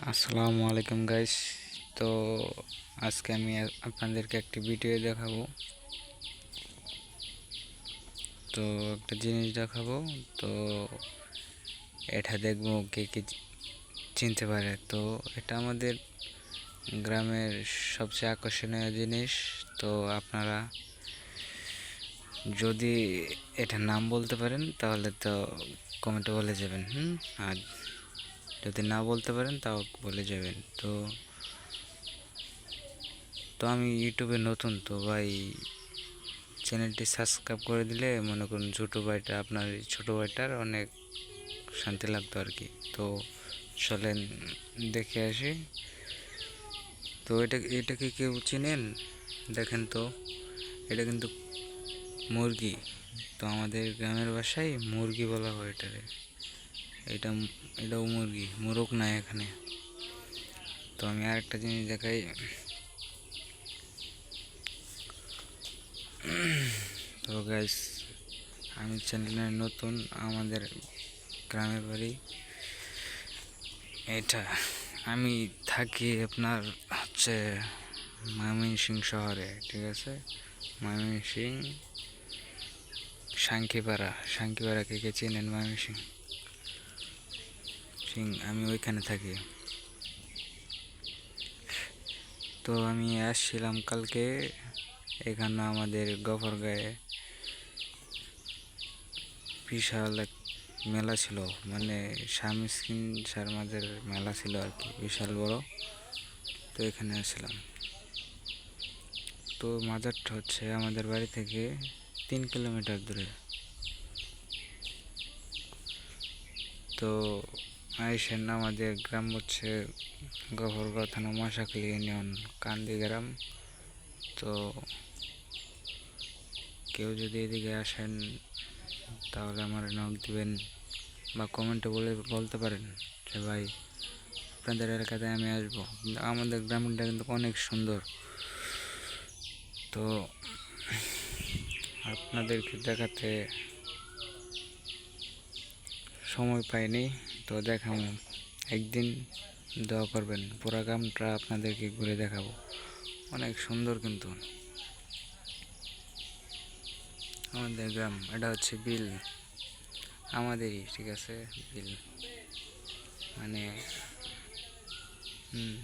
আসসালামু আলাইকুম গাইস তো আজকে আমি আপনাদেরকে একটি ভিডিও দেখাবো। তো একটা জিনিস দেখাবো। তো এটা দেখব কে কে চিনতে পারে। তো এটা আমাদের গ্রামের সবচেয়ে আকর্ষণীয় জিনিস। তো আপনারা যদি এটা নাম বলতে পারেন, তাহলে তো কমেন্টে বলে যাবেন। হুম? আর যদি না বলতে পারেন, তাও বলে যাবেন। তো তো আমি ইউটিউবে নতুন, তো ভাই চ্যানেলটি সাবস্ক্রাইব করে দিলে মনে করুন ছোটো ভাইটা আপনার ছোটো ভাইটার অনেক শান্তি লাগতো আর কি। তো চলেন দেখে আসি। তো এটা এটাকে কেউ চিনেন? দেখেন তো, এটা কিন্তু মুরগি। তো আমাদের গ্রামের বাসায় মুরগি বলা হয় এটারে এটা এটাও মুরগি, মোরগ নাই এখানে। তো আমি আরেকটা জিনিস দেখাই। তো গাইস আমি চ্যানেলে নতুন, আমাদের গ্রামের বাড়ি। এটা, আমি থাকি আপনার হচ্ছে ময়মনসিং শহরে, ঠিক আছে? ময়মনসিং, সাংখিপাড়া সাংখিপাড়া কে কে চেনেন ময়মনসিং? সিং, আমি ওইখানে থাকি। তো আমি আসছিলাম কালকে এখানে আমাদের গফরগাঁয়ে বিশাল এক মেলা ছিল মানে স্বামী স্কিন শর্মাদের মেলা ছিল আর কি, বিশাল বড়। তো এখানে আসছিলাম তো মাজারটা হচ্ছে আমাদের বাড়ি থেকে তিন কিলোমিটার দূরে। তো আইসেন আমাদের গ্রাম হচ্ছে গফরগাঁও থানা মশাখালী ইউনিয়ন কান্দি গ্রাম তো কেউ যদি এদিকে আসেন, তাহলে আমার নক দিবেন বা কমেন্টে বলে, বলতে পারেন যে, ভাই, আপনাদের এলাকাতে আমি আসব। আমাদের গ্রামটা কিন্তু অনেক সুন্দর। তো আপনাদেরকে দেখাতে সময় পাইনি। তো দেখাম, একদিন দোয়া করবেন, পুরা গ্রামটা আপনাদেরকে ঘুরে দেখাবো। অনেক সুন্দর কিন্তু। আমাদের গ্রাম, এটা হচ্ছে বিল। আমাদেরই, ঠিক আছে, বিল। মানে হুম।